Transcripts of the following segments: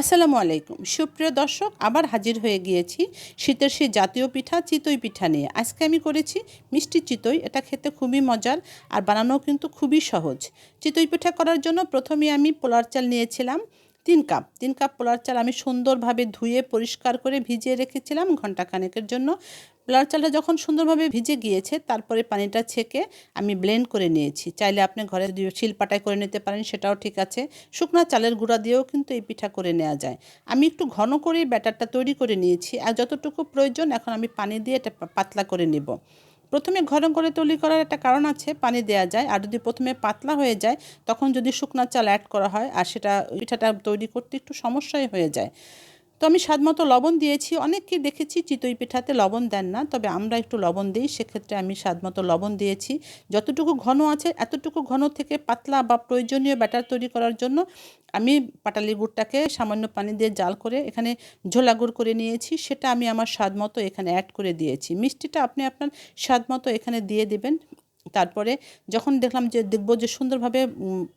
আসসালামু আলাইকুম। সুপ্রিয় দর্শক, আবার হাজির হয়ে গিয়েছি শীতের সেই জাতীয় পিঠা, চিতই পিঠা নিয়ে। আজকে আমি করেছি মিষ্টি চিতই, এটা খেতে খুবই মজার আর বানানো কিন্তু খুবই সহজ। চিতই পিঠা করার জন্য প্রথমে আমি পোলার চাল নিয়েছিলাম। তিন কাপ তিন কাপ পোলার চাল আমি সুন্দরভাবে ধুয়ে পরিষ্কার করে ভিজিয়ে রেখেছিলাম ঘণ্টা খানেকের জন্য। পোলার চালটা যখন সুন্দরভাবে ভিজে গিয়েছে, তারপরে পানিটা ছেঁকে আমি ব্লেন্ড করে নিয়েছি। চাইলে আপনি ঘরে যদি শিলপাটায় করে নিতে পারেন, সেটাও ঠিক আছে। শুকনো চালের গুঁড়া দিয়েও কিন্তু এই পিঠা করে নেওয়া যায়। আমি একটু ঘন করে ব্যাটারটা তৈরি করে নিয়েছি, আর যতটুকু প্রয়োজন এখন আমি পানি দিয়ে এটা পাতলা করে নেব। প্রথমে ঘন করে তৈরি করার একটা কারণ আছে, পানি দেওয়া যায়। আর যদি প্রথমে পাতলা হয়ে যায়, তখন যদি শুকনা চাল অ্যাড করা হয় আর সেটা পিঠাটা তৈরি করতে একটু সমস্যাই হয়ে যায়। তো আমি স্বাদ মতো লবণ দিয়েছি। অনেককে দেখেছি চিতই পিঠাতে লবণ দেন না, তবে আমরা একটু লবণ দিই। সেক্ষেত্রে আমি স্বাদ মতো লবণ দিয়েছি। যতটুকু ঘন আছে, এতটুকু ঘন থেকে পাতলা বা প্রয়োজনীয় ব্যাটার তৈরি করার জন্য আমি পাটালি গুড়টাকে সামান্য পানি দিয়ে জাল করে এখানে ঝোলা গুড় করে নিয়েছি। সেটা আমি আমার স্বাদ মতো এখানে অ্যাড করে দিয়েছি। মিষ্টিটা আপনি আপনার স্বাদ মতো এখানে দিয়ে দেবেন। তারপরে যখন দেখলাম যে দেখব যে সুন্দরভাবে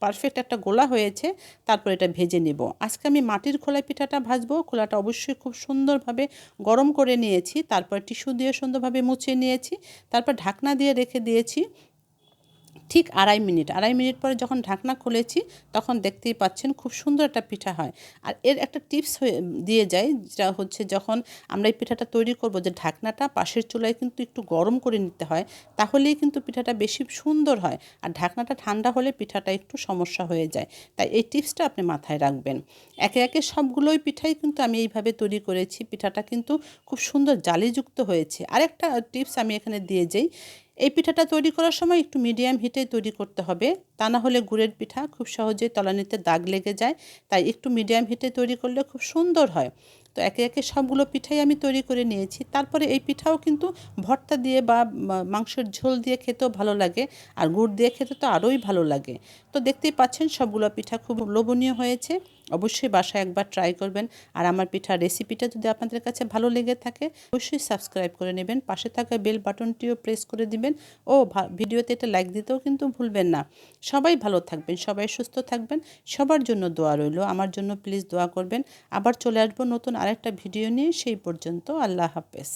পারফেক্ট একটা গোলা হয়েছে, তারপর এটা ভেজে নেব। আজকে আমি মাটির খোলা পিঠাটা ভাজবো, খোলাটা অবশ্যই খুব সুন্দরভাবে গরম করে নিয়েছি, তারপর টিস্যু দিয়ে সুন্দরভাবে মুছে নিয়েছি, তারপর ঢাকনা দিয়ে রেখে দিয়েছি ঠিক আড়াই মিনিট। আড়াই মিনিট পরে যখন ঢাকনা খুলেছি, তখন দেখতেই পাচ্ছেন খুব সুন্দর একটা পিঠা হয়। আর এর একটা টিপস দিয়ে যায়, যেটা হচ্ছে যখন আমরা এই পিঠাটা তৈরি করব, যে ঢাকনাটা পাশের চুলায় কিন্তু একটু গরম করে নিতে হয়, তাহলেই কিন্তু পিঠাটা বেশি সুন্দর হয়। আর ঢাকনাটা ঠান্ডা হলে পিঠাটা একটু সমস্যা হয়ে যায়। তাই এই টিপসটা আপনি মাথায় রাখবেন। একে একে সবগুলোই পিঠাই কিন্তু আমি এইভাবে তৈরি করেছি। পিঠাটা কিন্তু খুব সুন্দর জালিযুক্ত হয়েছে। আরেকটা টিপস আমি এখানে দিয়ে যাই এই পিঠাটা তৈরি করার সময় একটু মিডিয়াম হিটে তৈরি করতে হবে। তা না হলে গুড়ের পিঠা খুব সহজেই তলানিতে দাগ লেগে যায়। তাই একটু মিডিয়াম হিটে তৈরি করলে খুব সুন্দর হয়। তো একে একে সবগুলো পিঠাই আমি তৈরি করে নিয়েছি। তারপরে এই পিঠাও কিন্তু ভর্তা দিয়ে বা মাংসের ঝোল দিয়ে খেতেও ভালো লাগে আর গুড় দিয়ে খেতে তো আরোই ভালো লাগে। তো দেখতেই পাচ্ছেন সবগুলো পিঠা খুব লোভনীয় হয়েছে। অবশ্যই বাসায় একবার ট্রাই করবেন। আর আমার পিঠার রেসিপিটা যদি আপনাদের কাছে ভালো লেগে থাকে, অবশ্যই সাবস্ক্রাইব করে নেবেন। পাশে থাকা বেল বাটনটিও প্রেস করে দিবেন। ও ভিডিওতে এটা লাইক দিতেও কিন্তু ভুলবেন না। সবাই ভালো থাকবেন, সবাই সুস্থ থাকবেন। সবার জন্য দোয়া রইল। আমার জন্য প্লিজ দোয়া করবেন। আবার চলে আসব নতুন আরেকটা ভিডিও নিয়ে সেই পর্যন্ত আল্লাহ হাফেজ।